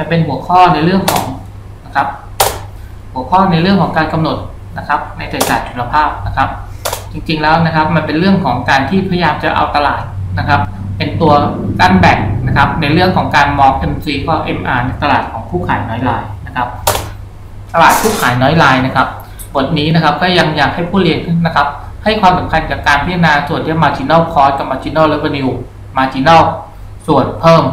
มันเป็นหัวข้อในเรื่องของนะครับ หัวข้อในเรื่องของการกำหนดนะครับ ในเศรษฐศาสตร์จุลภาพนะครับ จริงๆแล้วนะครับมันเป็นเรื่องของการที่พยายามจะเอาตลาดนะครับ เป็นตัวกั้นแบ่งนะครับ ในเรื่องของการมอง MC ก็ MR ในตลาดของผู้ขายน้อยรายนะครับ ตลาดผู้ขายน้อยรายนะครับบทนี้นะครับก็ยังอยากให้ผู้เรียนนะครับ ให้ความสำคัญกับการพิจารณาส่วนที่ marginal cost กับ marginal revenue marginal ส่วนเพิ่ม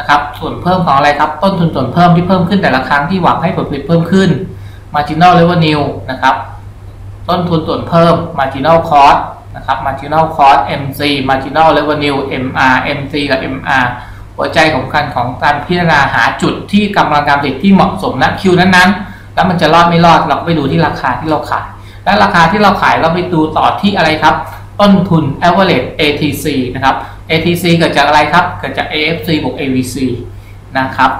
นะครับ ส่วนเพิ่มของอะไรครับ ต้นทุนส่วนเพิ่มที่เพิ่มขึ้นแต่ละครั้งที่หวังให้ผลผลิตเพิ่มขึ้น marginal revenue นะครับ ต้นทุนส่วนเพิ่ม marginal cost นะครับ marginal cost MC marginal revenue MR MC กับ MR หัวใจของการของการพิจารณาหาจุดที่กำลังการผลิตที่เหมาะสมณคิวนั้นๆ แล้วมันจะรอดไม่รอดเราไปดูที่ราคาที่เราขาย และราคาที่เราขายเราไปดูต่อที่อะไรครับ ต้นทุน average ATC นะครับ ATC เกิดจากอะไรครับ เกิดจาก AFC บวก AVC นะครับ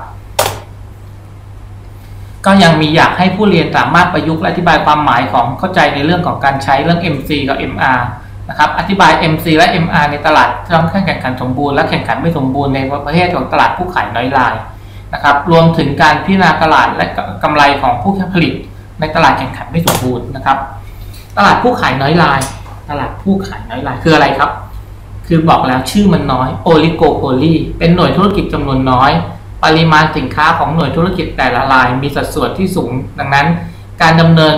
ก็ยังมีอยากให้ผู้เรียนสามารถประยุกต์และอธิบายความหมายของเข้าใจในเรื่องของการใช้เรื่อง MC กับ MR นะครับอธิบาย MC และ MR ในตลาดที่ต้องแข่งขันสมบูรณ์และแข่งขันไม่สมบูรณ์ในประเภทของตลาดผู้ขายน้อยรายนะครับ รวมถึงการพิจารณาตลาดและกำไรของผู้ผลิต ในตลาดแข่งขันไม่สมบูรณ์นะครับ ตลาดผู้ขายน้อยราย ตลาดผู้ขายน้อยรายคืออะไรครับ คือบอกแล้วชื่อมันน้อย oligopoly เป็นหน่วยธุรกิจจำนวนน้อย ปริมาณสินค้าของหน่วยธุรกิจแต่ละราย มีสัดส่วนที่สูง ดังนั้น การดำเนิน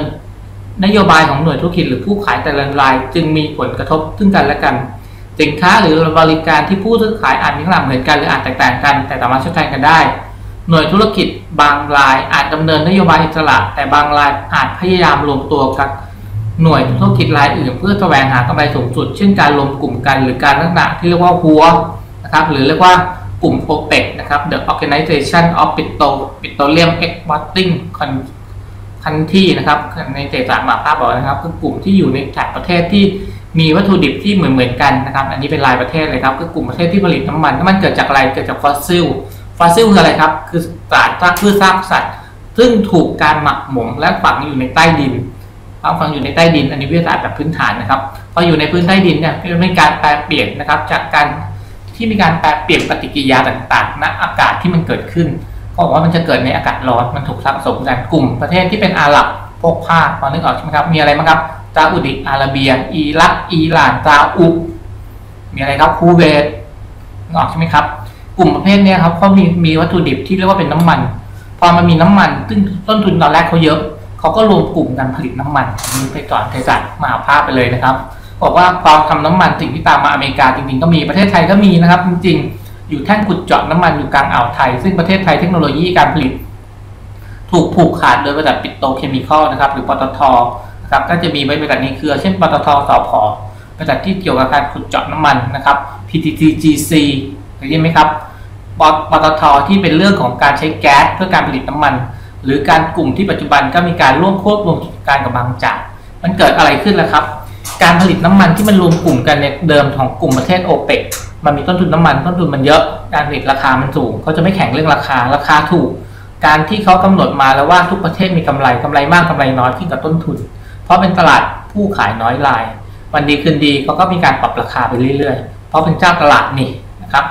นโยบายของหน่วยธุรกิจหรือผู้ขายแต่ละราย จึงมีผลกระทบซึ่งกันและกัน สินค้าหรือบริการที่ผู้ซื้อขายอาจมีขนาดเหมือนกันหรืออาจแตกต่างกัน แต่สามารถช้แทนกันได้ หน่วยธุรกิจบางรายอาจดำเนินนโยบายอิสระ แต่บางรายอาจพยายามรวมตัวกับ หน่วยธุรกิจรายอื่นเพื่อแสวงหากำไรสูงสุด เช่นการรวมกลุ่มกันหรือการลักษณะที่เรียกว่าหัวนะครับหรือเรียกว่ากลุ่ม OPEC นะครับ The Organization of Petroleum Exporting Country นะครับในเศรษฐศาสตร์มหาภาพบอกนะครับ คือกลุ่มที่อยู่ในแถบประเทศที่มีวัตถุดิบที่เหมือนเหมือนกันนะครับ อันนี้เป็นรายประเทศเลยครับคือกลุ่มประเทศที่ผลิตน้ำมันน้ำมันเกิดจากอะไรเกิดจากฟอสซิลฟอสซิลคืออะไรครับ คือสารซากพืชซากสัตว์ ซึ่งถูกการหมักหมมและฝังอยู่ในใต้ดิน ฝังอยู่ในใต้ดินอันนี้วิทยาศาสตร์แบบพื้นฐานนะครับพออยู่ในพื้นใต้ดินเนี่ยมันเป็นการแปลเปลี่ยนนะครับ จากการที่มีการแปลเปลี่ยนปฏิกิริยาต่างๆณอากาศที่มันเกิดขึ้นก็บอกว่ามันจะเกิดในอากาศร้อนมันถูกสะสมกันกลุ่ม ประเทศที่เป็นอาหรับพวกภาคพอนึกออกใช่ไหมครับ มีอะไรบ้างครับซาอุดิอาระเบีย อิรักอิหร่านซาอุมีอะไรครับคูเวตนึกออกใช่ไหมครับ กลุ่มประเภทนี้ครับเขามีมีวัตถุดิบที่เรียกว่าเป็นน้ำมัน พอมันมีน้ำมัน ซึ่งต้นทุนตอนแรกเขาเยอะ เขาก็รวมกลุ่มกันผลิตน้ำมันมีไปก่อนเทศาสตร์มหาภาพไปเลยนะครับบอกว่าพอทำน้ำมันสิ่งที่ตามมาอเมริกาจริงๆก็มีประเทศไทยก็มีนะครับ จริงๆ อยู่แท่นขุดเจาะน้ำมันอยู่กลางอ่าวไทย ซึ่งประเทศไทยเทคโนโลยีการผลิต ถูกผูกขาดโดยบริษัทปิโตเคมีคอลนะครับ หรือปตทนะครับก็จะมีบริษัทในเครือ เช่นปตทสพบริษัทที่เกี่ยวกับการขุดเจาะน้ำมันนะครับ PTTGC ได้ยินไหมครับปตทที่เป็นเรื่องของการใช้แก๊สเพื่อการผลิตน้ำมัน หรือการกลุ่มที่ปัจจุบันก็มีการร่วมควบรวมกิจการกับบางจาก มันเกิดอะไรขึ้นล่ะครับ การผลิตน้ำมันที่มันรวมกลุ่มกันในเดิมของกลุ่มประเทศโอเปกมันมีต้นทุนน้ามันต้นทุนมันเยอะการผลิตราคามันสูงเขาจะไม่แข่งเรื่องราคาราคาถูก การที่เขากำหนดมาแล้วว่าทุกประเทศมีกำไรกำไรมากกำไรน้อยขึ้นกับต้นทุน เพราะเป็นตลาดผู้ขายน้อยราย วันดีคืนดีเขาก็มีการปรับราคาไปเรื่อยๆ เพราะเป็นเจ้าตลาดนี่นะครับ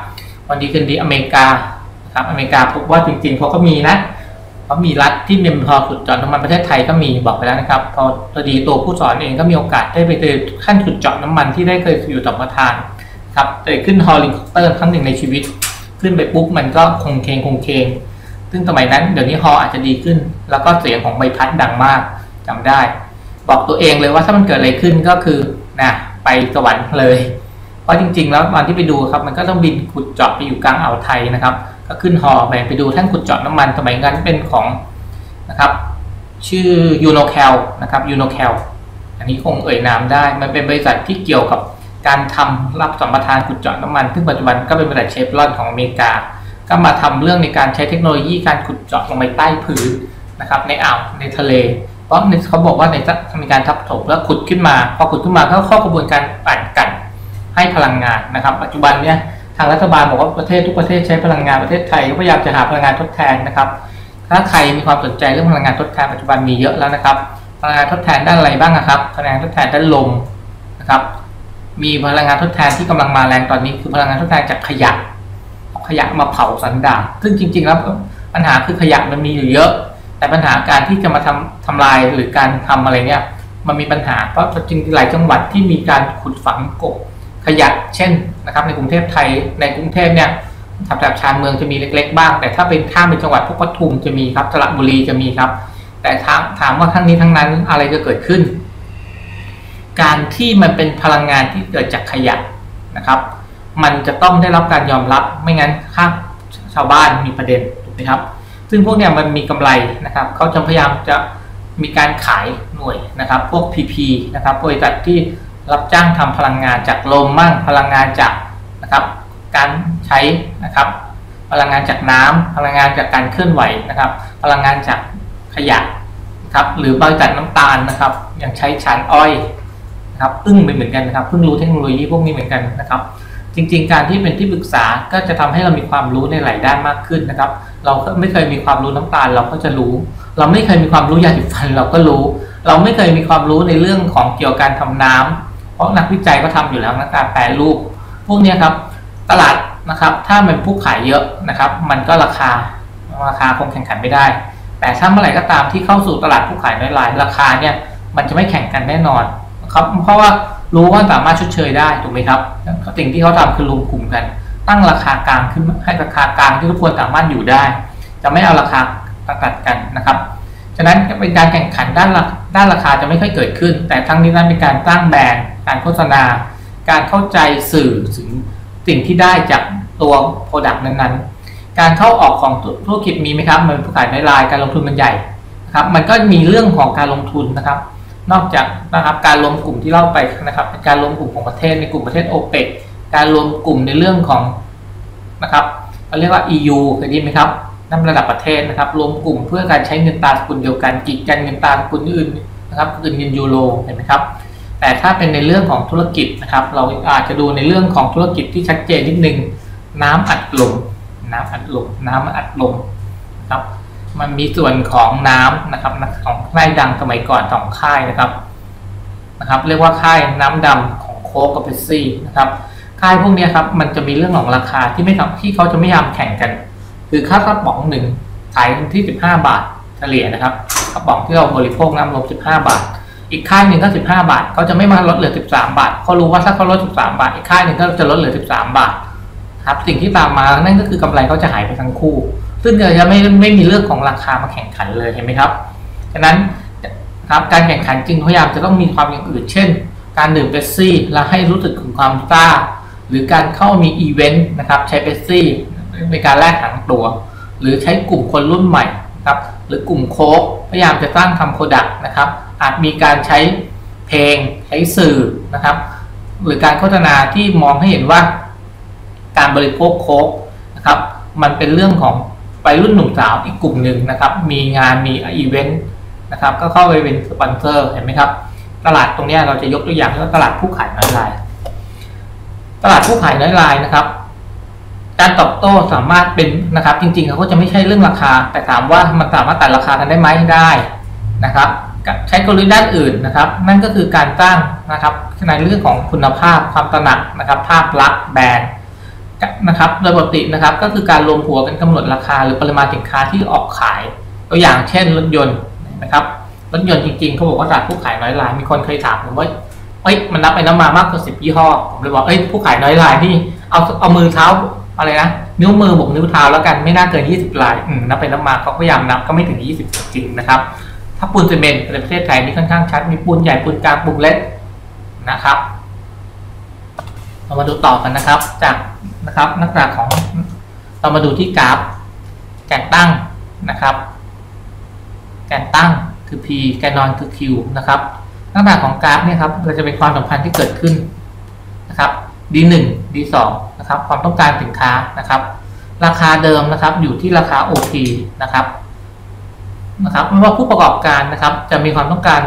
วันดีคืนดีอเมริกานะครับอเมริกาพบว่าจริงๆเขาก็มีนะ เขามีรัฐที่เมมพอขุดเจาะน้ำมันประเทศไทยก็มีบอกไปแล้วนะครับพอพอดีตัวผู้สอนเองก็มีโอกาสได้ไปเจอขั้นขุดเจาะน้ำมันที่ได้เคยอยู่ต่อประทานครับแต่ขึ้นฮอลลิคอปเตอร์ครั้งหนึ่งในชีวิต ขึ้นไปปุ๊บมันก็คงเคงคงเคงซึ่งสมัยนั้นเดี๋ยวนี้ฮออาจจะดีขึ้น แล้วก็เสียงของใบพัดดังมากจำได้ บอกตัวเองเลยว่าถ้ามันเกิดอะไรขึ้นก็คือนะไปสวรรค์เลย เพราะจริง ๆ แล้วตอนที่ไปดูครับ มันก็ต้องบินขุดเจาะไปอยู่กลางอ่าวไทยนะครับ ก็ขึ้นฮอไปไปดูท่านขุดเจาะน้ำมันสมัยนั้นเป็นของนะครับชื่อยูโนแคลนะครับยูโนแคลอันนี้คงเอ่ยนามได้ มันเป็นบริษัทที่เกี่ยวกับการทำรับสัมปทานขุดเจาะน้ำมัน ซึ่งปัจจุบันก็เป็นบริษัทเชฟรอนของอเมริกา ก็มาทำเรื่องในการใช้เทคโนโลยีการขุดเจาะลงไปใต้พื้นนะครับในอ่าวในทะเล เพราะเขาบอกว่าในมีการทับถมแล้วขุดขึ้นมา พอขุดขึ้นมาก็เข้ากระบวนการปั่นกันให้พลังงานนะครับ ปัจจุบันเนี่ย ทางรัฐบาลบอกว่าประเทศทุกประเทศใช้พลังงานประเทศไทยก็พยายามจะหาพลังงานทดแทนนะครับ ถ้าใครมีความสนใจเรื่องพลังงานทดแทนปัจจุบันมีเยอะแล้วนะครับ พลังงานทดแทนด้านอะไรบ้างนะครับพลังงานทดแทนด้านลมนะครับ มีพลังงานทดแทนที่กำลังมาแรงตอนนี้คือพลังงานทดแทนจากขยะขยะมาเผาสันดาปซึ่งจริง ๆ แล้วปัญหาคือขยะมันมีอยู่เยอะ แต่ปัญหาการที่จะมาทำทำลายหรือการทำอะไรเนี่ยมันมีปัญหาเพราะจริงๆหลายจังหวัดที่มีการขุดฝังกบขยะ เช่น นะครับในกรุงเทพไทยในกรุงเทพเนี่ยแถบชานเมืองจะมีเล็ก ๆ บ้าง แต่ถ้าเป็นข้ามเป็นจังหวัดพวกปทุมจะมีครับสระบุรีจะมีครับ แต่ถามถามว่าทั้งนี้ทั้งนั้นอะไรจะเกิดขึ้น การที่มันเป็นพลังงานที่เกิดจากขยะนะครับ มันจะต้องได้รับการยอมรับไม่งั้นข้าชาวบ้านมีประเด็นถูกไหมครับ ซึ่งพวกเนี้ยมันมีกำไรนะครับเขาจะพยายามจะมีการขายหน่วยนะครับ พวก PP นะครับบริษัทที่ รับจ้างทำพลังงานจากลมมั่งพลังงานจากนะครับการใช้นะครับ พลังงานจากน้ำพลังงานจากการเคลื่อนไหวนะครับ พลังงานจากขยะครับหรือบริษัทน้ำตาลนะครับอย่างใช้ฉานอ้อยนะครับอึ้งไปเหมือนกันนะครับเพิ่งรู้เทคโนโลยีพวกนี้เหมือนกันนะครับ จริง ๆ การที่เป็นที่ปรึกษาก็จะทำให้เรามีความรู้ในหลายด้านมากขึ้นนะครับ เราไม่เคยมีความรู้น้ำตาลเราก็จะรู้ เราไม่เคยมีความรู้ยาสีฟันเราก็รู้ เราไม่เคยมีความรู้ในเรื่องของเกี่ยวกับการทำน้ำเพ ราะนักวิจัยก็ทำอยู่แล้วนะการแปรรูป พวกนี้ครับตลาดนะครับถ้ามันผู้ขายเยอะนะครับ มันก็ราคาราคาคงแข่งขันไม่ได้ แต่ถ้าเมื่อไหร่ก็ตามที่เข้าสู่ตลาดผู้ขายน้อยรายราคาเนี่ยมันจะไม่แข่งกันแน่นอนครับเพราะว่ารู้ว่าสามารถชดเชยได้ถูกไหมครับสิ่งที่เขาทำคือรวมกลุ่มกัน ตั้งราคากลางขึ้นให้ราคากลางที่ทุกคนสามารถอยู่ได้ จะไม่เอาราคาประกัดกันนะครับฉะนั้นเป็นการแข่งขันด้านด้านราคาจะไม่ค่อยเกิดขึ้น แต่ทั้งนี้นั้นเป็นการตั้งแบรนด์ การโฆษณา การเข้าใจสื่อถึงสิ่งที่ได้จากตัวโปรดักต์นั้นๆ การเข้าออกของธุรกิจมีไหมครับ มันผู้ขายในรายการลงทุนมันใหญ่นะครับ มันก็มีเรื่องของการลงทุนนะครับ นอกจากนะครับการรวมกลุ่มที่เล่าไปนะครับเป็นการรวมกลุ่มของประเทศในกลุ่มประเทศโอเปกการรวมกลุ่มในเรื่องของนะครับเราเรียกว่า EU เคยได้ไหมครับนั่นระดับประเทศนะครับ รวมกลุ่มเพื่อการใช้เงินตราสกุลเดียวกันกีดกันเงินตราสกุลอื่นนะครับคือเงินยูโรเห็นไหมครับ แต่ถ้าเป็นในเรื่องของธุรกิจนะครับ เราอาจจะดูในเรื่องของธุรกิจที่ชัดเจนนิดนึง น้ำอัดลมน้ำอัดลมน้ำอัดลมครับมันมีส่วนของน้ำนะครับของค่ายดังสมัยก่อนสองค่ายนะครับนะครับ เรียกว่าค่ายน้ำดำของโค้กกับเบปซี่นะครับค่ายพวกนี้ครับมันจะมีเรื่องของราคาที่ไม่ทำที่เขาจะไม่ยามแข่งกัน คือค่ากระป๋องหนึ่งขายที่ 15 บาทเฉลี่ยนะครับกระป๋องที่เราบริโภคน้ำลม15 บาท อีกค่ายหนึ่งก็ 15 บาทเขาจะไม่มาลดเหลือ 13 บาทเขารู้ว่าถ้าเขาลด 13 บาท อีกค่ายหนึ่งก็จะลดเหลือ 13 บาทครับสิ่งที่ตามมานั่นก็คือกำไรเขาจะหายไปทั้งคู่ ซึ่งจะไม่ไม่มีเรื่องของราคามาแข่งขันเลยเห็นไหมครับฉะนั้นครับการแข่งขันจริงพยายามจะต้องมีความอย่างอื่น เช่น การดื่มเบสซี่แล้วให้รู้สึกถึงความซ่าหรือการเข้ามีอีเวนต์นะครับใช้เบสซี่ในการแลกหางตัว หรือใช้กลุ่มคนรุ่นใหม่ครับหรือกลุ่มโค้กพยายามจะสร้างทำโปรดักต์นะครับ อาจมีการใช้เพลงใช้สื่อนะครับ หรือการโฆษณาที่มองให้เห็นว่า การบริโภคโค้กนะครับ มันเป็นเรื่องของไปรุ่นหนุ่มสาวอีกกลุ่มหนึ่งนะครับ มีงานมีอีเวนต์นะครับ ก็เข้าไปเป็นสปอนเซอร์เห็นไหมครับ ตลาดตรงนี้เราจะยกตัวอย่างว่าตลาดผู้ขายน้อยราย ตลาดผู้ขายน้อยรายนะครับ การตอบโต้สามารถเป็นนะครับ จริงๆเขาก็จะไม่ใช่เรื่องราคา แต่ถามว่ามันสามารถตัดราคากันได้ไหมได้นะครับ ใช้กลยุทธ์ด้านอื่นนะครับ นั่นก็คือการสร้างนะครับในเรื่องของคุณภาพความตระหนักนะครับ ภาพลักษณ์แบรนด์นะครับโดยปกตินะครับก็คือการรวมหัวกันกำหนดราคา หรือปริมาณสินค้าที่ออกขาย ตัวอย่างเช่นรถยนต์นะครับรถยนต์จริงๆเขาบอกว่าตลาดผู้ขายน้อยราย มีคนเคยถามผมว่าเอ้ยมันนับไปน้ำมามากกว่าสิบยี่ห้อผมเลยบอกเอ้ยผู้ขายน้อยรายนี่เอาเอามือเท้าอะไรนะนิ้วมือบวกนิ้วเท้าแล้วกันไม่น่าเกินยี่สิบรายนับไปน้ำมาเขาพยายามนับก็ไม่ถึงยี่สิบจริงนะครับ ถ้าปูนซีเมนต์ในประเทศไทยนี่ค่อนข้างชัด มีปูนใหญ่ปูนกลางปูนเล็กนะครับ เรามาดูต่อกันนะครับ จากนะครับนักศึกษาของเรามาดูที่กราฟแกนตั้งนะครับ แกนตั้งคือ P แกนนอนคือ Q นะครับลักษณะของกราฟเนี่ยครับเราจะเป็นความสัมพันธ์ที่เกิดขึ้นนะครับ D1 D2 นะครับ ความต้องการสินค้านะครับ ราคาเดิมนะครับอยู่ที่ราคา OP นะครับ นะครับไม่ว่าผู้ประกอบการนะครับจะมีความต้องการ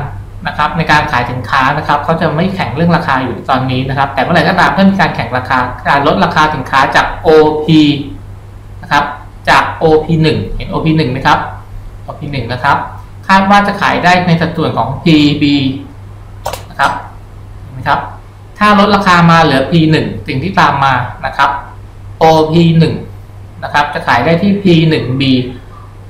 นะครับในการขายสินค้านะครับเขาจะไม่แข่งเรื่องราคาอยู่ตอนนี้นะครับ แต่เมื่อไหร่ก็ตามถ้ามีการแข่งราคาการลดราคาสินค้าจาก OP นะครับจาก OP 1เห็น OP 1ไหมครับ OP 1นะครับคาดว่าจะขายได้ในสัดส่วนของ PB นะครับนะครับ ถ้าลดราคามาเหลือ P1 สิ่งที่ตามมานะครับ OP1 นะครับจะขายได้ที่ P1B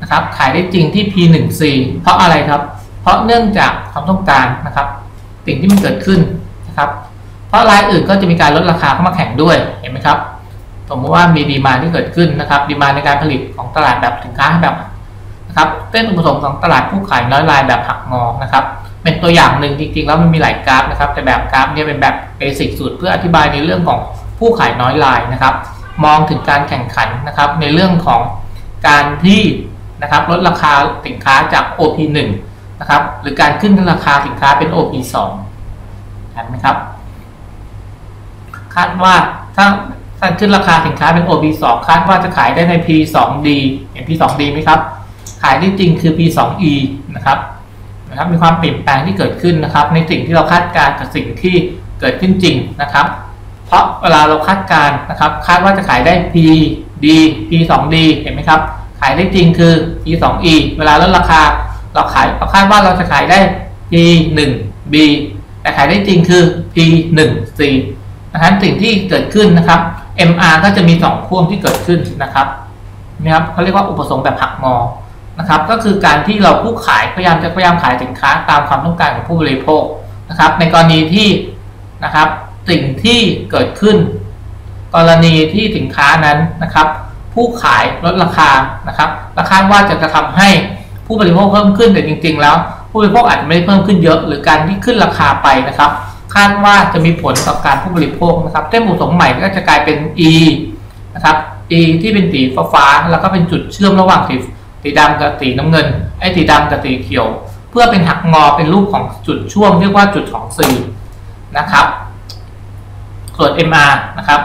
นะครับขายได้จริงที่ P1C เพราะอะไรครับ เพราะเนื่องจากความต้องการนะครับ สิ่งที่มันเกิดขึ้นนะครับ เพราะรายอื่นก็จะมีการลดราคาเข้ามาแข่งด้วยเห็นไหมครับสมมติว่ามีดีมาที่เกิดขึ้นนะครับดีมาในการผลิตของตลาดแบบสินค้าแบบนะครับเส้นอุปสงค์ของตลาดผู้ขายน้อยรายแบบหักงอนะครับเป็นตัวอย่างหนึ่งจริงๆแล้วมันมีหลายกราฟนะครับ แต่แบบกราฟเนี่ยเป็นแบบเบสิกสุดเพื่ออธิบายในเรื่องของผู้ขายน้อยรายนะครับ มองถึงการแข่งขันนะครับ ในเรื่องของการที่ นะครับลดราคาสินค้าจาก OP1 นะครับหรือการขึ้นราคาสินค้าเป็น OP2 เห็นไหมครับ คาดว่าถ้าถ้าขึ้นราคาสินค้าเป็น OP2 คาดว่าจะขายได้ใน P2D เห็น P2D ไหมครับ ขายได้จริงคือ P2E นะครับนะครับมีความเปลี่ยนแปลงที่เกิดขึ้นนะครับ ในสิ่งที่เราคาดการณ์กับสิ่งที่เกิดขึ้นจริงนะครับ เพราะเวลาเราคาดการณ์นะครับ คาดว่าจะขายได้ PD P2D เห็นไหมครับายได้จริงคือ P2E เวลาลดราคา เราขายเราคาดว่าเราจะขายได้ P1B แต่ขายได้จริงคือ P1C นะครับสิ่งที่เกิดขึ้นนะครับ MR ก็จะมี2พ่วงที่เกิดขึ้นนะครับนะครับเขาเรียกว่าอุปสงค์แบบหักงอนะครับ ก็คือการที่เราผู้ขายพยายามจะพยายามขายสินค้าตามความต้องการของผู้บริโภคนะครับ ในกรณีที่นะครับสิ่งที่เกิดขึ้น กรณีที่สินค้านั้นนะครับ ผู้ขายลดราคานะครับราคาว่าจะกระทำให้ผู้บริโภคเพิ่มขึ้นแต่จริง ๆ แล้ว ผู้บริโภคอาจจะไม่ได้เพิ่มขึ้นเยอะ หรือการที่ขึ้นราคาไปนะครับคาดว่าจะมีผลต่อการผู้บริโภคนะครับเส้นประสงค์ใหม่ก็จะกลายเป็น E นะครับ E ที่เป็นสีฟ้าแล้วก็เป็นจุดเชื่อมระหว่างสีสีดำกับสีน้ำเงินไอ้สีดำกับสีเขียว เพื่อเป็นหักงอเป็นรูปของจุดช่วงเรียกว่าจุดของ C นะครับส่วน MR นะครับ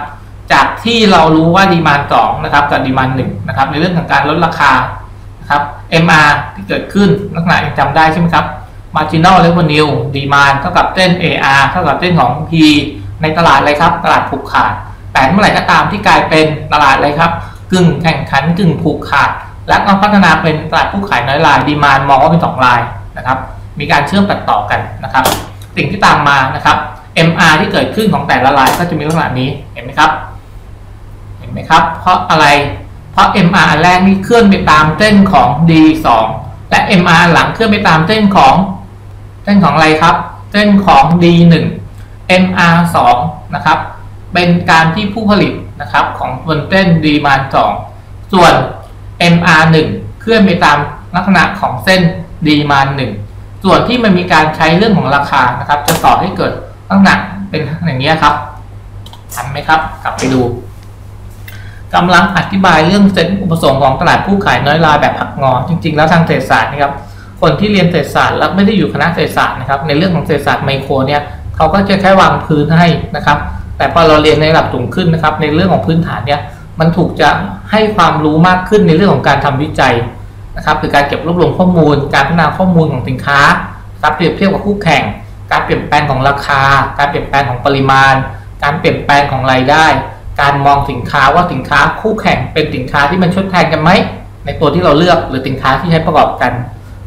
จากที่เรารู้ว่าดีมานสองนะครับกับดีมานหนึ่งนะครับในเรื่องของการลดราคานะครับ MR ที่เกิดขึ้นลักษณะยังจำได้ใช่ไหมครับ marginal revenue demand เท่ากับเส้น AR เท่ากับเส้นของ P ในตลาดอะไรครับ ตลาดผูกขาด แต่เมื่อไหร่ก็ตามที่กลายเป็นตลาดอะไรครับ กึ่งแข่งขันกึ่งผูกขาด และก็พัฒนาเป็นตลาดผู้ขายน้อยรายดีมานมองว่าเป็นสองรายนะครับ มีการเชื่อมตัดต่อกันนะครับ สิ่งที่ตามมานะครับ MR ที่เกิดขึ้นของแต่ละรายก็จะมีลักษณะนี้เห็นไหมครับ ห็นไหมครับ เพราะอะไร เพราะ MR อันแรกนี่เคลื่อนไปตามเส้นของ D2 และ MR หลังเคลื่อนไปตามเส้นของเส้นของอะไรครับ เส้นของ D1 MR2 นะครับ เป็นการที่ผู้ผลิตนะครับของบนเส้น D มา2ส่วน MR1 เคลื่อนไปตามลักษณะของเส้น D มา1ส่วนที่มันมีการใช้เรื่องของราคานะครับ จะต่อให้เกิดลักษณะเป็นอย่างนี้ครับทันไหมครับ กลับไปดู กำลังอธิบายเรื่องเซ็นอุปสงค์ของตลาดผู้ขายน้อยรายแบบหักงอ จริง ๆ แล้วทางเศรษฐศาสตร์นะครับคนที่เรียนเศรษฐศาสตร์แล้วไม่ได้อยู่คณะเศรษฐศาสตร์นะครับในเรื่องของเศรษฐศาสตร์ไมโครเนี่ยเขาก็จะแค่วางพื้นให้นะครับ แต่พอเราเรียนในระดับสูงขึ้นนะครับ ในเรื่องของพื้นฐานเนี่ยมันถูกจะให้ความรู้มากขึ้นในเรื่องของการทำวิจัยนะครับคือการเก็บรวบรวมข้อมูล การพัฒนาข้อมูลของสินค้าครับเปรียบเทียบกับคู่แข่ง การเปลี่ยนแปลงของราคา การเปลี่ยนแปลงของปริมาณ การเปลี่ยนแปลงของรายได้ การมองสินค้าว่าสินค้าคู่แข่งเป็นสินค้าที่มันชดแทนกันไหมในตัวที่เราเลือกหรือสินค้าที่ใช้ประกอบกัน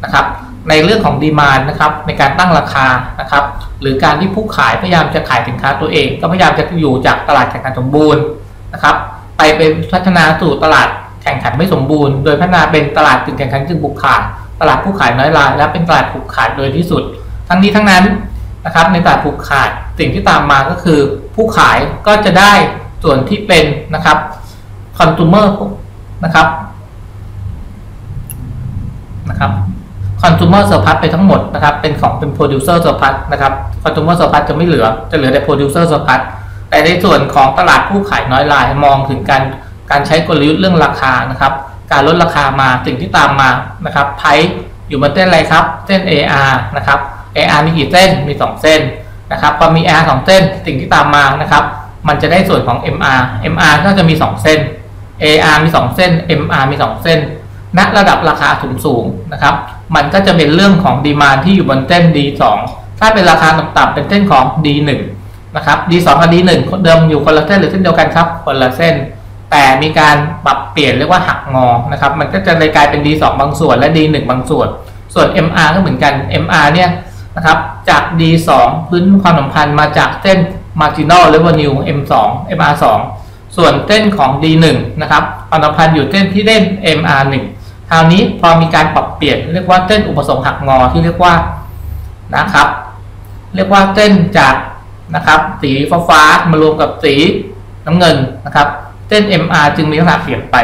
นะครับ ในเรื่องของดีมานนะครับในการตั้งราคานะครับ หรือการที่ผู้ขายพยายามจะขายสินค้าตัวเอง ก็พยายามจะอยู่จากตลาดแข่งขันสมบูรณ์นะครับ ไปเป็นพัฒนาสู่ตลาดแข่งขันไม่สมบูรณ์ โดยพัฒนาเป็นตลาดกึ่งแข่งขันกึ่งผูกขาดตลาดผู้ขายน้อยราย และเป็นตลาดผูกขาดโดยที่สุด ทั้งนี้ทั้งนั้นนะครับ ในตลาดผูกขาดสิ่งที่ตามมาก็คือ ผู้ขายก็จะได้ ส่วนที่เป็นนะครับคอน sumer นะครับนะครับคอน sumer surplus ไปทั้งหมดนะครับ เป็นของเป็น producer surplus นะครับคอน sumer surplus จะไม่เหลือจะเหลือแต่ producer surplus แต่ในส่วนของตลาดผู้ขายน้อยรายมองถึงการการใช้กลยุทธ์เรื่องราคานะครับ การลดราคามาสิ่งที่ตามมานะครับไพอยู่บนเส้นอะไรครับเส้น AR นะครับ AR มีกี่เส้นมี 2 เส้นนะครับพอมี AR 2 เส้นสิ่งที่ตามมานะครับ มันจะได้ส่วนของ MR MR ก็จะมี 2 เส้น AR มี 2 เส้น MR มี 2 เส้น ณ ระดับราคาสูงสูงนะครับ มันก็จะเป็นเรื่องของดีมานที่อยู่บนเส้น D2 ถ้าเป็นราคาต่ำๆเป็นเส้นของ D1 นะครับ D2 กับ D1 เดิมอยู่คนละเส้นหรือเส้นเดียวกันครับ คนละเส้น แต่มีการปรับเปลี่ยนเรียกว่าหักงอ นะครับ มันก็จะเลยกลายเป็น D2 บางส่วนและ D1 บางส่วน ส่วน MR ก็เหมือนกัน MR เนี่ยนะครับ จาก D2 พื้นความสัมพันธ์มาจากเส้น marginal revenue M2 MR2 ส่วนเส้นของ D1 นะครับความสัมพันธ์อยู่เส้นที่เล่น MR1 คราวนี้พอมีการปรับเปลี่ยนเรียกว่าเส้นอุปสงค์หักงอที่เรียกว่านะครับ เรียกว่าเส้นจากนะครับ สีฟ้าฟ้ามารวมกับสีน้ำเงินนะครับเส้น MR จึงมีลักษณะเปลี่ยนไป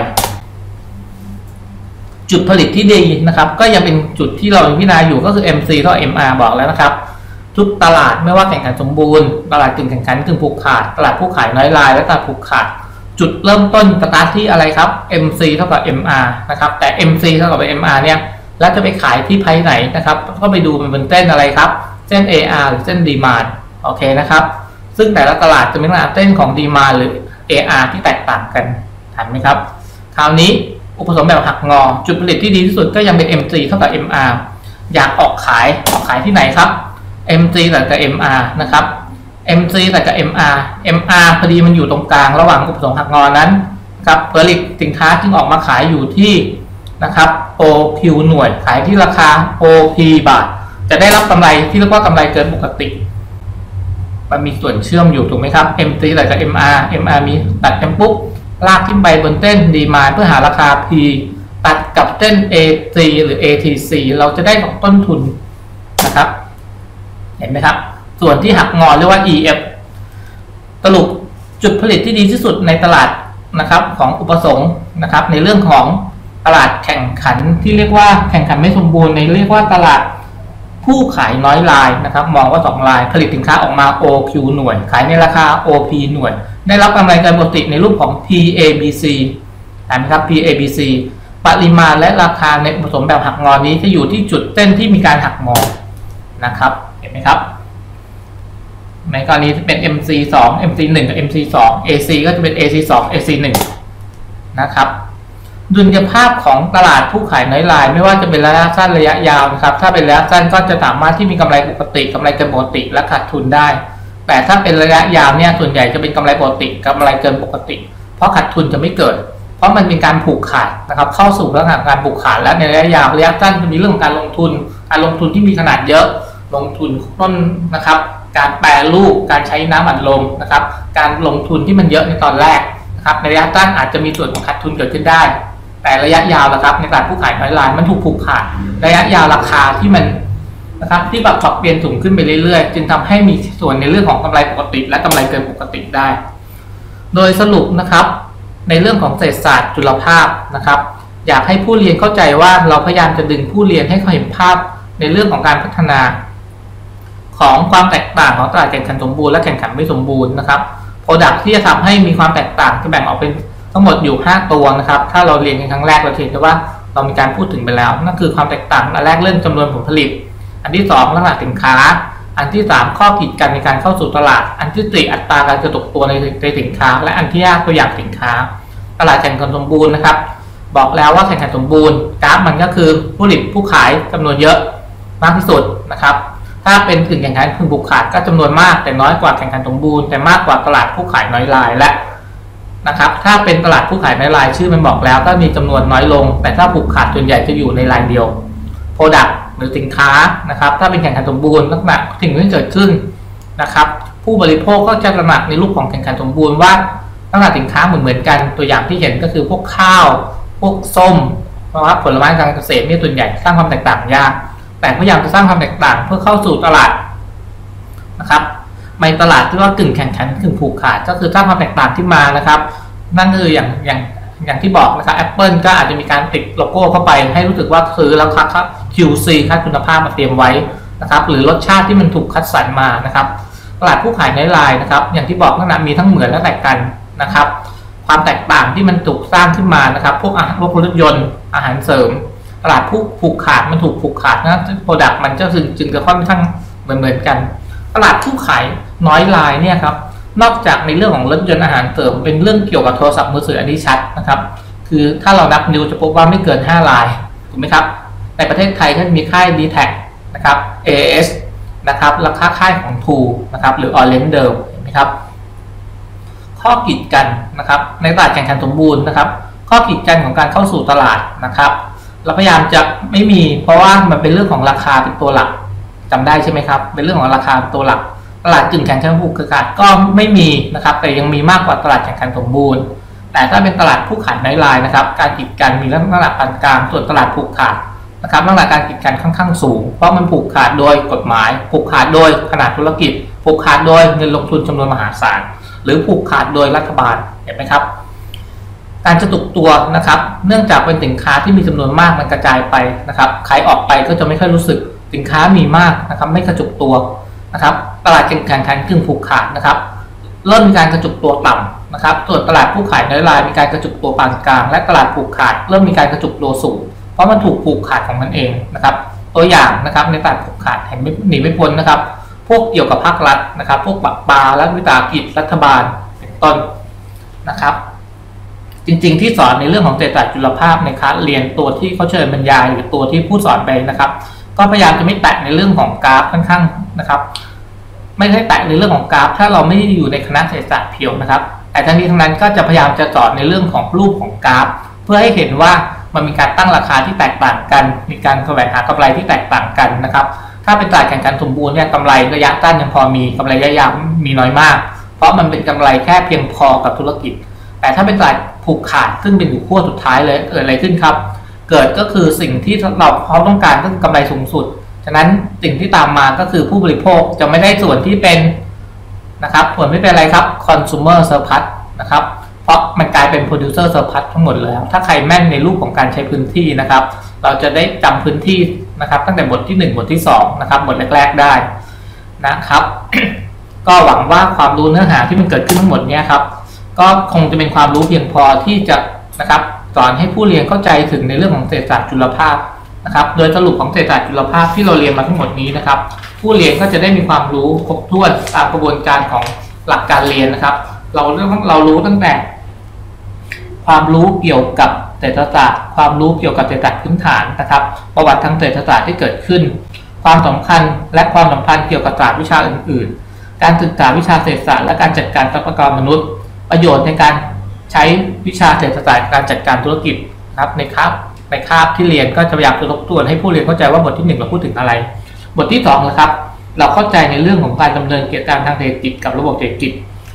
จุดผลิตที่ดีนะครับ ก็ยังเป็นจุดที่เราพิจารณาอยู่ก็คือ MC เท่า MR บอกแล้วนะครับ ทุกตลาดไม่ว่าแข่งขันสมบูรณ์ตลาดกึ่งแข่งขันกึ่งผูกขาด ตลาดผู้ขายน้อยรายและตลาดผูกขาด จุดเริ่มต้นสตาร์ทที่อะไรครับ MC เท่ากับ MR นะครับแต่ MC เท่ากับ MR เนี่ยแล้วจะไปขายที่ไพไหนนะครับก็ไปดูมันเป็นเส้นอะไรครับเส้น AR หรือเส้น Demand โอเคนะครับ ซึ่งแต่ละตลาดจะมีลักษณะเส้นของ Demand หรือ AR ที่แตกต่างกันทันไหมครับ คราวนี้อุปสมบทแบบหักงอ จุดผลิตที่ดีที่สุดก็ยังเป็น MC เท่ากับ MR อยากออกขายออกขายที่ไหนครับ MC แต่กับ MR นะครับ MC แต่กับ MR MR พอดีมันอยู่ตรงกลางระหว่างอุปสงค์หักงอนั้นครับผลิตสินค้าจึงออกมาขายอยู่ที่นะครับ OQ หน่วยขายที่ราคา OP บาท จะได้รับกำไรที่เรียกว่ากำไรเกินปกติ มันมีส่วนเชื่อมอยู่ถูกไหมครับ MC แต่กับ MR MR มีตัดกันปุ๊บลากขึ้นไปบนเส้นดีมาเพื่อหาราคา P ตัดกับเส้น AC หรือ ATC เราจะได้ของต้นทุน เห็นไหมครับ ส่วนที่หักงอเรียกว่า EF สรุปจุดผลิตที่ดีที่สุดในตลาดนะครับของอุปสงค์นะครับ ในเรื่องของตลาดแข่งขันที่เรียกว่าแข่งขันไม่สมบูรณ์ในเรียกว่าตลาดผู้ขายน้อยรายนะครับ มองว่า2รายผลิตสินค้าออกมา OQ หน่วย ขายในราคา OP หน่วย ได้รับกำไรเกินปกติในรูปของ PABC เห็นไหมครับ PABC ปริมาณและราคาในผสมแบบหักงอนี้จะอยู่ที่จุดเส้นที่มีการหักงอนะครับ เห็นไหมครับ ในกรณีที่เป็น MC 2 MC 1กับ MC 2 AC ก็จะเป็น AC 2 AC 1นะครับดุลยภาพของตลาดผู้ขายน้อยราย ไม่ว่าจะเป็นระยะสั้นระยะยาวนะครับ ถ้าเป็นระยะสั้นก็จะสามารถที่มีกำไรปกติกำไรเกินปกติและขาดทุนได้ แต่ถ้าเป็นระยะยาวเนี่ยส่วนใหญ่จะเป็นกำไรปกติกำไรเกินปกติ เพราะขาดทุนจะไม่เกิด เพราะมันเป็นการผูกขาดนะครับ เข้าสู่ลักษณะการผูกขาดและในระยะยาวระยะสั้นจะมีเรื่องของการลงทุนการลงทุนที่มีขนาดเยอะ ลงทุนต้นนะครับ การแปรรูปการใช้น้ำอัดลมนะครับ การลงทุนที่มันเยอะในตอนแรกนะครับ ในระยะสั้นอาจจะมีส่วนของขาดทุนเกิดขึ้นได้ แต่ระยะยาวนะครับ ในตลาดผู้ขายน้อยรายมันถูกผูกขาดระยะยาวราคาที่มันนะครับ ที่แบบปรับเปลี่ยนสูงขึ้นไปเรื่อยๆ จึงทำให้มีส่วนในเรื่องของกำไรปกติ และกำไรเกินปกติได้ โดยสรุปนะครับ ในเรื่องของเศรษฐศาสตร์จุลภาพนะครับ อยากให้ผู้เรียนเข้าใจว่าเราพยายามจะดึงผู้เรียนให้เขาเห็นภาพในเรื่องของการพัฒนา ของความแตกต่างของตลาดแข่งขันสมบูรณ์และแข่งขันไม่สมบูรณ์นะครับโปรดักที่จะทำให้มีความแตกต่างจะแบ่งออกเป็นทั้งหมดอยู่ 5 ตัวนะครับ ถ้าเราเรียนกันครั้งแรกเราเห็นได้ว่าเรามีการพูดถึงไปแล้วนั่นคือความแตกต่างอันแรกเรื่องจำนวนผลผลิต อันที่ 2 ลักษณะสินค้า อันที่ 3 ข้อกีดกันในการเข้าสู่ตลาด อันที่ 4 อัตราการกระตุกตัวในในสินค้า และอันที่5ตัวอย่างสินค้า ตลาดแข่งขันสมบูรณ์นะครับ บอกแล้วว่าแข่งขันสมบูรณ์กราฟมันก็คือผู้ผลิตผู้ขายจำนวนเยอะมากที่สุดนะครับ ถ้าเป็นกึ่งแข่งขันพึงผูกขาดก็จำนวนมากแต่น้อยกว่าแข่งขันสมบูรณ์แต่มากกว่าตลาดผู้ขายน้อยรายและนะครับถ้าเป็นตลาดผู้ขายน้อยรายชื่อมันบอกแล้วก็มีจำนวนน้อยลง แต่ถ้าผูกขาดส่วนใหญ่จะอยู่ในรายเดียว Product หรือสินค้านะครับ ถ้าเป็นแข่งขันสมบูรณ์ลักษณะสิ่งที่เกิดขึ้นนะครับ ผู้บริโภคก็จะตระหนักในรูปของแข่งขันสมบูรณ์ว่าลักษณะสินค้าเหมือนเหมือนกันตัวอย่างที่เห็นก็คือพวกข้าว พวกส้มนะครับผลไม้การเกษตรนี่ส่วนใหญ่สร้างความแตกต่างยาก แต่พยายามจะสร้างความแตกต่างเพื่อเข้าสู่ตลาดนะครับในตลาดที่ว่ากึ่งแข่งขันกึ่งผูกขาดก็คือสร้างความแตกต่างที่มานะครับ นั่นคืออย่างอย่างอย่างที่บอกนะครับ Apple ก็อาจจะมีการติดโลโก้เข้าไป ให้รู้สึกว่าซื้อแล้วคัด QC คัดคุณภาพมาเตรียมไว้นะครับ หรือรสชาติที่มันถูกคัดสรรมานะครับ ตลาดผู้ขายในไลน์นะครับ อย่างที่บอกนั่นนะมีทั้งเหมือนและแตกกันนะครับ ความแตกต่างที่มันถูกสร้างขึ้นมานะครับ พวกอาหารพวกรถยนต์อาหารเสริม ตลาดผู้ผูกขาดมันถูกผูกขาดนะโปรดักต์มันจะจึงจึงจะค่อนข้างเหมือนเหมือนกัน ตลาดผู้ขายน้อยรายเนี่ยครับนอกจากในเรื่องของรถยนต์อาหารเสริมเป็นเรื่องเกี่ยวกับโทรศัพท์มือถืออันนี้ชัดนะครับ คือถ้าเรานับนิ้วจะพบว่าไม่เกิน5ลายถูกไหมครับ ในประเทศไทยก็มีค่าย d t แทนะครับ AS นะครับราคาค่ายของ t ูนะครับหรือ Orange เดิมเห็นไหมครับ ข้อกีดกันนะครับในตลาดแข่งขันสมบูรณ์นะครับ ข้อกีดกันของการเข้าสู่ตลาดนะครับ เราพยายามจะไม่มี เพราะว่ามันเป็นเรื่องของราคาเป็นตัวหลักจำได้ใช่ไหมครับ เป็นเรื่องของราคาเป็นตัวหลัก ตลาดกึ่งแข่งขันผูกขาดก็ไม่มีนะครับ แต่ยังมีมากกว่าตลาดแข่งขันสมบูรณ์ แต่ถ้าเป็นตลาดผู้ขายในไลน์นะครับ การกีดกันมีลักษณะปานกลางส่วนตลาดผูกขาดนะครับลักษณะการกีดกันค่อนข้างสูง เพราะมันผูกขาดโดยกฎหมาย ผูกขาดโดยขนาดธุรกิจ ผูกขาดโดยเงินลงทุนจำนวนมหาศาล หรือผูกขาดโดยรัฐบาล เห็นไหมครับ การจะตุกตัวนะครับ เนื่องจากเป็นสินค้าที่มีจำนวนมากมันกระจายไปนะครับขายออกไปก็จะไม่ค่อยรู้สึกสินค้ามีมากนะครับไม่กระจุกตัวนะครับตลาดแข่งขันครึ่งผูกขาดนะครับเริ่มมีการกระจุกตัวต่ำนะครับส่วนตลาดผู้ขายน้อยรายมีการกระจุกตัวปานกลาง และตลาดผูกขาด เริ่มมีการกระจุกตัวสูง เพราะมันถูกผูกขาดของมันเองนะครับ ตัวอย่างนะครับในตลาดผูกขาดเห็นหนีไม่พ้นนะครับ พวกเกี่ยวกับภาครัฐนะครับ พวกปรับปาและวิสาหกิจรัฐบาลเป็นต้นนะครับ จริงๆ ที่สอนในเรื่องของเศรษฐศาสตร์จุลภาพในคลาสเรียนตัวที่เขาเชิญบรรยายหรือตัวที่ผู้สอนไปนะครับ ก็พยายามจะไม่แตะในเรื่องของกราฟค่อนข้างนะครับไม่ได้แตะในเรื่องของกราฟ ถ้าเราไม่ได้อยู่ในคณะเศรษฐศาสตร์เพียวนะครับ แต่ทั้งนี้ทั้งนั้นก็จะพยายามจะสอนในเรื่องของรูปของกราฟ เพื่อให้เห็นว่ามันมีการตั้งราคาที่แตกต่างกัน มีการแสวงหากำไรที่แตกต่างกันนะครับ ถ้าเป็นตลาดแข่งขันสมบูรณ์เนี่ยกำไรระยะสั้นยังพอมีกำไรระยะยาวมีน้อยมาก เพราะมันเป็นกำไรแค่เพียงพอกับธุรกิจ แต่ถ้าเป็นตลาด ผูกขาดซึ่งเป็นอยู่ขั้วสุดท้ายเลยเกิดอะไรขึ้นครับ เกิดก็คือสิ่งที่เราเขาต้องการก็คือกำไรสูงสุด ฉะนั้นสิ่งที่ตามมาก็คือผู้บริโภคจะไม่ได้ส่วนที่เป็นนะครับส่วนไม่เป็นอะไรครับ consumer surplus นะครับเพราะมันกลายเป็น producer surplus ทั้งหมดแล้วถ้าใครแม่นในรูปของการใช้พื้นที่นะครับ เราจะได้จำพื้นที่นะครับตั้งแต่บทที่ 1 บทที่2นะครับบทแรก ๆได้นะครับ ก็หวังว่าความรู้เนื้อหาที่มันเกิดขึ้นทั้งหมดเนี้ยครับ ก็คงจะเป็นความรู้เพียงพอที่จะนะครับสอนให้ผู้เรียนเข้าใจถึงในเรื่องของเศรษฐศาสตร์จุลภาพนะครับ โดยสรุปของเศรษฐศาสตร์จุลภาพที่เราเรียนมาทั้งหมดนี้นะครับ ผู้เรียนก็จะได้มีความรู้ครบถ้วนตามกระบวนการของหลักการเรียนนะครับ เราเรื่องเรารู้ตั้งแต่ ความรู้เกี่ยวกับเศรษฐศาสตร์ความรู้เกี่ยวกับเศรษฐศาสตร์พื้นฐานนะครับ ประวัติทางเศรษฐศาสตร์ที่เกิดขึ้น ความสำคัญและความสัมพันธ์เกี่ยวกับศาสตร์วิชาอื่น ๆ การศึกษาวิชาเศรษฐศาสตร์และการจัดการทรัพยากรมนุษย์ ประโยชน์ในการใช้วิชาเศรษฐศาสตร์การจัดการธุรกิจนะครับในคาบในคาบที่เรียนก็จะพยายามจะทบทวนให้ผู้เรียนเข้าใจว่าบทที่ 1 เราพูดถึงอะไร บทที่2นะครับ เราเข้าใจในเรื่องของการดำเนินกิจการทางเศรษฐกิจกับระบบเศรษฐกิจ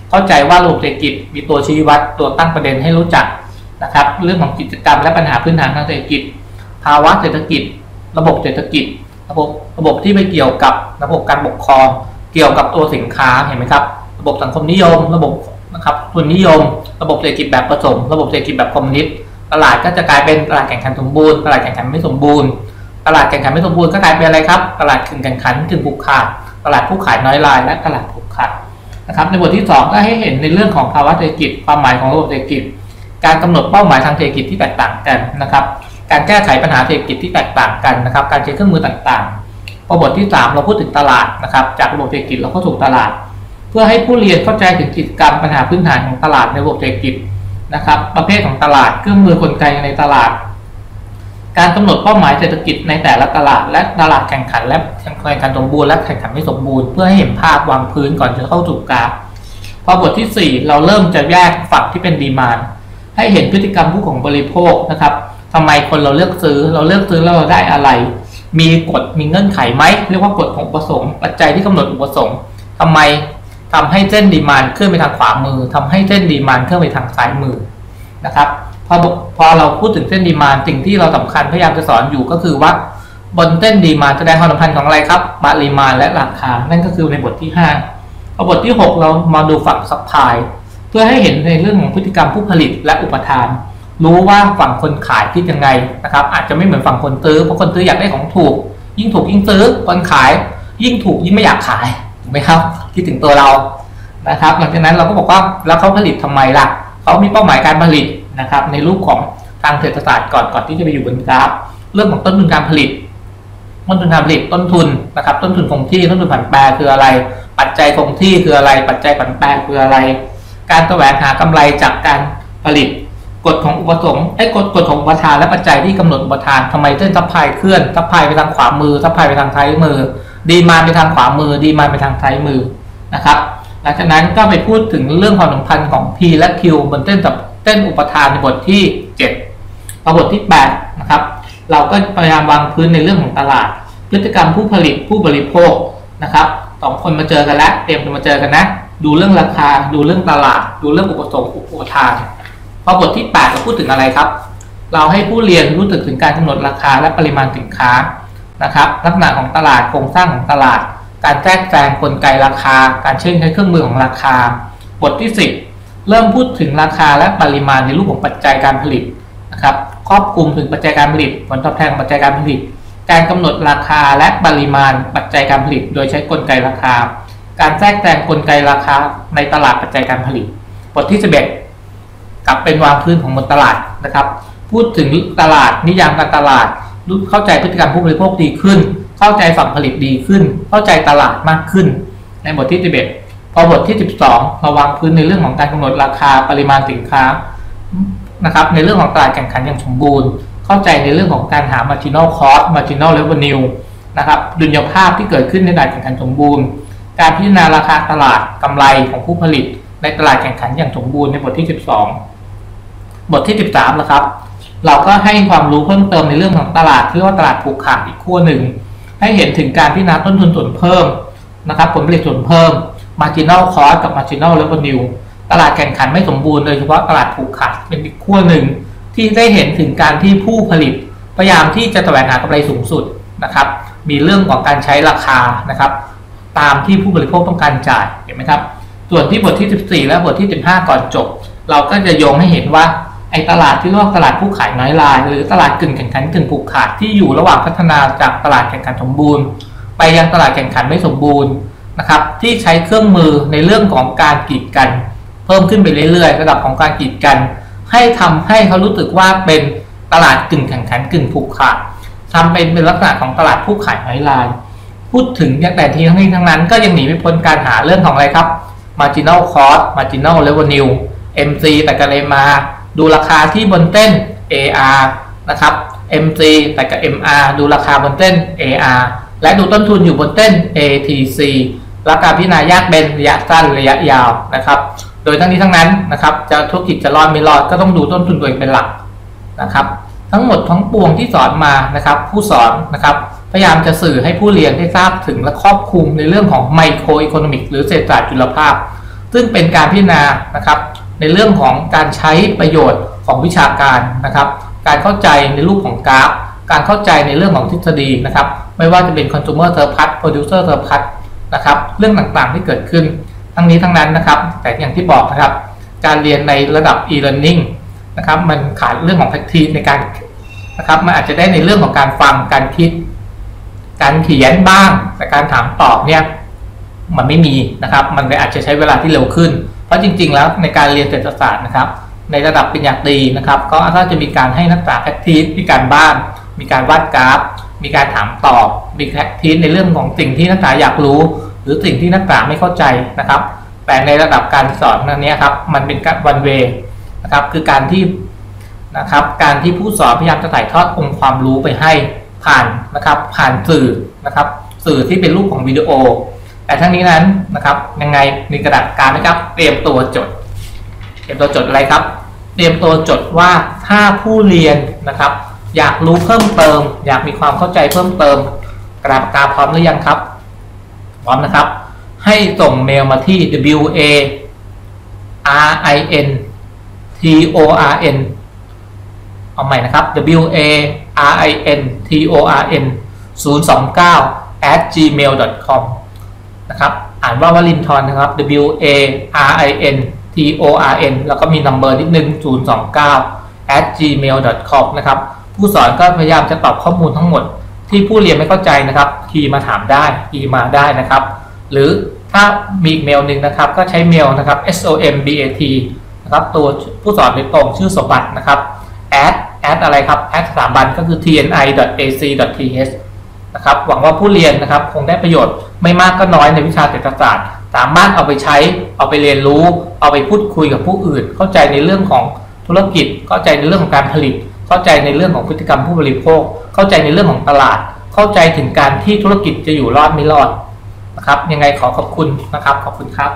เข้าใจว่าระบบเศรษฐกิจมีตัวชี้วัดตัวตั้งประเด็นให้รู้จักนะครับ เรื่องของกิจกรรมและปัญหาพื้นฐานทางเศรษฐกิจ ภาวะเศรษฐกิจ ระบบเศรษฐกิจ ระบบระบบที่ไปเกี่ยวกับระบบการปกครอง เกี่ยวกับตัวสินค้าเห็นไหมครับ ระบบสังคมนิยม ระบบ นะครับทุนนิยม ระบบเศรษฐกิจแบบผสม ระบบเศรษฐกิจแบบคอมมิวนิสต์ตลาดก็จะกลายเป็นตลาดแข่งขันสมบูรณ์ตลาดแข่งขันไม่สมบูรณ์ตลาดแข่งขันไม่สมบูรณ์ก็กลายเป็นอะไรครับ ตลาดแข่งขันถึงผูกขาด ตลาดผู้ขายน้อยราย และตลาดผูกขาดนะครับ ในบทที่ 2 ก็ให้เห็นในเรื่องของภาวะเศรษฐกิจ ความหมายของระบบเศรษฐกิจ การกำหนดเป้าหมายทางเศรษฐกิจที่แตกต่างกันนะครับ การแก้ไขปัญหาเศรษฐกิจที่แตกต่างกันนะครับ การใช้เครื่องมือต่างๆพอบทที่ 3 เราพูดถึงตลาดนะครับ จากระบบเศรษฐกิจเราเข้าสู่ตลาด พื่อให้ผู้เรียนเข้าใจถึงกิจกรรมปัญหาพื้นฐานของตลาดในระบบเศรษฐกิจนะครับ ประเภทของตลาดเครื่องมือกลไกในตลาด การกำหนดเป้าหมายเศรษฐกิจในแต่ละตลาด และตลาดแข่งขันและแข่งขันสมบูรณ์และแข่งขันไม่สมบูรณ์เพื่อให้เห็นภาพวางพื้นก่อนจะเข้าสู่กราฟพอบทที่ 4 เราเริ่มจะแยกฝั่งที่เป็นดีมานให้เห็นพฤติกรรมผู้ของบริโภคนะครับทำไมคนเราเลือกซื้อเราเลือกซื้อแล้วเราได้อะไร มีกฎมีเงื่อนไขไหมเรียกว่ากฎของอุปสงค์ปัจจัยที่กำหนดอุปสงค์ทำไม ทำให้เส้นดีมานเคลื่อนไปทางขวามือทำให้เส้นดีมานเคลื่อนไปทางซ้ายมือนะครับพอพอเราพูดถึงเส้นดีมานสิ่งที่เราสำคัญพยายามจะสอนอยู่ก็คือว่าบนเส้นดีมานแสดงความสัมพันธ์ของอะไรครับปริมาณและราคา นั่นก็คือในบทที่5พอบทที่ 6 เรามาดูฝั่งซัพพลายเพื่อให้เห็นในเรื่องของพฤติกรรมผู้ผลิตและอุปทาน รู้ว่าฝั่งคนขายคิดยังไงนะครับอาจจะไม่เหมือนฝั่งคนซื้อเพราะคนซื้ออยากได้ของถูก ยิ่งถูกยิ่งซื้อคนขาย ยิ่งถูกยิ่งไม่อยากขาย ถูกไหมครับคิดถึงตัวเรานะครับหลังจากนั้นเราก็บอกว่าแล้วเขาผลิตทำไมล่ะเขามีเป้าหมายการผลิตนะครับในรูปของทางเศรษฐศาสตร์ก่อนก่อนที่จะไปอยู่บนกราฟเรื่องของต้นทุนการผลิต ต้นทุนการผลิตต้นทุนนะครับ ต้นทุนคงที่ต้นทุนผันแปรคืออะไร ปัจจัยคงที่คืออะไร ปัจจัยผันแปรคืออะไร การแสวงหากำไรจากการผลิตกฎของอุปสงค์ไอ้กฎกฎของอุปทานและปัจจัยที่กำหนดอุปทานทำไมเส้นซัพพลายเคลื่อนซัพพลายไปทางขวามือซัพพลายไปทางซ้ายมือ ดีมาไปทางขวามือดีมาไปทางซ้ายมือนะครับ หลังจากนั้นก็ไปพูดถึงเรื่องความสัมพันธ์ของ P และ Q บนเส้นกับเส้นอุปทานในบทที่ 7พอบทที่8นะครับเราก็พยายามวางพื้นในเรื่องของตลาด พฤติกรรมผู้ผลิตผู้บริโภคนะครับสองคนมาเจอกันแล้วเตรียมจะมาเจอกันนะ ดูเรื่องราคา ดูเรื่องตลาด ดูเรื่องอุปสงค์อุปทานพอบทที่8เราพูดถึงอะไรครับ เราให้ผู้เรียนรู้ถึงถึงการกำหนดราคาและปริมาณสินค้า นะครับ ลักษณะของตลาดโครงสร้างของตลาด การแทรกแซงกลไกราคา การเชื่อมใช้เครื่องมือของราคา บทที่ 10 เริ่มพูดถึงราคาและปริมาณในรูปของปัจจัยการผลิตนะครับครอบคลุมถึงปัจจัยการผลิต ผลตอบแทนปัจจัยการผลิต การกำหนดราคาและปริมาณปัจจัยการผลิต โดยใช้กลไกราคา การแทรกแซงกลไกราคาในตลาดปัจจัยการผลิต บทที่ 11 กลับเป็นวางพื้นของบนตลาดนะครับ พูดถึงตลาดนิยามการตลาด เข้าใจพฤติกรรมผู้บริโภคดีขึ้น เข้าใจฝั่งผลิตดีขึ้น เข้าใจตลาดมากขึ้น ในบทที่ 11 พอบทที่ 12 ระวางพื้นในเรื่องของการกำหนดราคาปริมาณสินค้านะครับในเรื่องของตลาดแข่งขันอย่างสมบูรณ์ เข้าใจในเรื่องของการหา marginal cost marginal revenue นะครับดุลยภาพที่เกิดขึ้นในตลาดแข่งขันสมบูรณ์ การพิจารณาราคาตลาดกำไรของผู้ผลิต ในตลาดแข่งขันอย่างสมบูรณ์ในบทที่ 12 บทที่ 13นะครับ เราก็ให้ความรู้เพิ่มเติมในเรื่องของตลาดที่เรียกว่าตลาดผูกขาดอีกขั้วหนึ่ง ให้เห็นถึงการพิจารณาต้นทุนส่วนเพิ่มนะครับผลผลิตส่วนเพิ่ม marginal cost กับ marginal revenue ตลาดแข่งขันไม่สมบูรณ์โดยเฉพาะตลาดผูกขาดเป็นอีกขั้วหนึ่ง ที่ได้เห็นถึงการที่ผู้ผลิต พยายามที่จะแสวงหากำไรสูงสุดนะครับ มีเรื่องของการใช้ราคานะครับ ตามที่ผู้บริโภคต้องการจ่ายเห็นไหมครับ ส่วนที่บทที่ 14 และบทที่ 15 ก่อนจบ เราก็จะโยงให้เห็นว่า ไอ้ตลาดที่เรียกว่าตลาดผู้ขายน้อยราย หรือตลาดกึ่งแข่งขันกึ่งผูกขาดที่อยู่ระหว่างพัฒนาจากตลาดแข่งขันสมบูรณ์ ไปยังตลาดแข่งขันไม่สมบูรณ์นะครับที่ใช้เครื่องมือในเรื่องของการกีดกัน เพิ่มขึ้นไปเรื่อยๆ ระดับของการกีดกัน ให้ทำให้เขารู้สึกว่าเป็นตลาดกึ่งแข่งขันกึ่งผูกขาดทำเป็นเป็นลักษณะของตลาดผู้ขายน้อยราย พูดถึงแต่ทีทั้งนี้ทั้งนั้น ก็ยังหนีไม่พ้นการหาเรื่องของอะไรครับ marginal cost marginal revenue MC แต่กันเลยมา ดูราคาที่บนเต้น AR นะครับ MC แต่กับ MR ดูราคาบนเต้น AR และดูต้นทุนอยู่บนเต้น ATC และการพิจารณายกเป็นระยะสั้นระยะยาวนะครับ โดยทั้งนี้ทั้งนั้นนะครับจะธุรกิจจะรอดไม่รอดก็ต้องดูต้นทุนตัวเองเป็นหลักนะครับ ทั้งหมดทั้งปวงที่สอนมานะครับ ผู้สอนนะครับพยายามจะสื่อให้ผู้เรียนได้ทราบถึงและครอบคลุมในเรื่องของไมโครอีโคโนมิกหรือเศรษฐศาสตร์จุลภาพ ซึ่งเป็นการพิจารณานะครับ ในเรื่องของการใช้ประโยชน์ของวิชาการนะครับ การเข้าใจในรูปของกราฟ การเข้าใจในเรื่องของทฤษฎีนะครับ ไม่ว่าจะเป็น consumer surplus producer surplus นะครับ เรื่องต่างๆที่เกิดขึ้น ทั้งนี้ทั้งนั้นนะครับ แต่อย่างที่บอกนะครับ การเรียนในระดับ e-learning นะครับ มันขาดเรื่องของ practice ในการนะครับ มันอาจจะได้ในเรื่องของการฟัง การคิด การเขียนบ้าง แต่การถามตอบเนี่ย มันไม่มีนะครับ มันเลยอาจจะใช้เวลาที่เร็วขึ้น ราะจริง ๆ แล้วในการเรียนเศรษฐศาสตร์นะครับ ในระดับปริญญาตรีนะครับ ก็จะมีการให้นักศึกษาแอคทีฟมีการบ้าน มีการวาดกราฟ มีการถามตอบ มีแอคทีฟในเรื่องของสิ่งที่นักศึกษาอยากรู้ หรือสิ่งที่นักศึกษาไม่เข้าใจนะครับ แต่ในระดับการสอนนั้นนี้ครับมันเป็นการวันเวนะครับคือการที่นะครับการที่ผู้สอนพยายามจะถ่ายทอดองค์ความรู้ไปให้ผ่านนะครับผ่านสื่อนะครับสื่อที่เป็นรูปของวิดีโอ แต่ทั้งนี้นั้นนะครับยังไงมีกระดาษการนะครับ เตรียมตัวจด เตรียมตัวจดอะไรครับ เตรียมตัวจดว่าถ้าผู้เรียนนะครับ อยากรู้เพิ่มเติม อยากมีความเข้าใจเพิ่มเติม กระดาษปากกาพร้อมหรือยังครับ พร้อมนะครับ ให้ส่งเมลมาที่ w a r i n t o r n เอาใหม่นะครับ w a r i n t o r n 029 at gmail com นะครับอ่านว่าวลินทรนะครับ w a r i n t o r n แล้วก็มีนัมเบอร์นิดนึง 029 at gmail com นะครับผู้สอนก็พยายามจะตอบข้อมูลทั้งหมด ที่ผู้เรียนไม่เข้าใจนะครับคีย์มาถามได้คีย์มาได้นะครับ หรือถ้ามีอีกเมลหนึ่งนะครับ ก็ใช้เมลนะครับ sombat นะครับตัวผู้สอนโดยตรงชื่อสมบัตินะครับ at at อะไรครับ at สถาบันก็คือ tni.ac.th นะครับหวังว่าผู้เรียนนะครับคงได้ประโยชน์ไม่มากก็น้อยในวิชาเศรษฐศาสตร์ สามารถเอาไปใช้ เอาไปเรียนรู้ เอาไปพูดคุยกับผู้อื่น เข้าใจในเรื่องของธุรกิจ เข้าใจในเรื่องของการผลิต เข้าใจในเรื่องของพฤติกรรมผู้บริโภค เข้าใจในเรื่องของตลาด เข้าใจถึงการที่ธุรกิจจะอยู่รอดไม่รอดนะครับยังไงขอขอบคุณนะครับขอบคุณครับ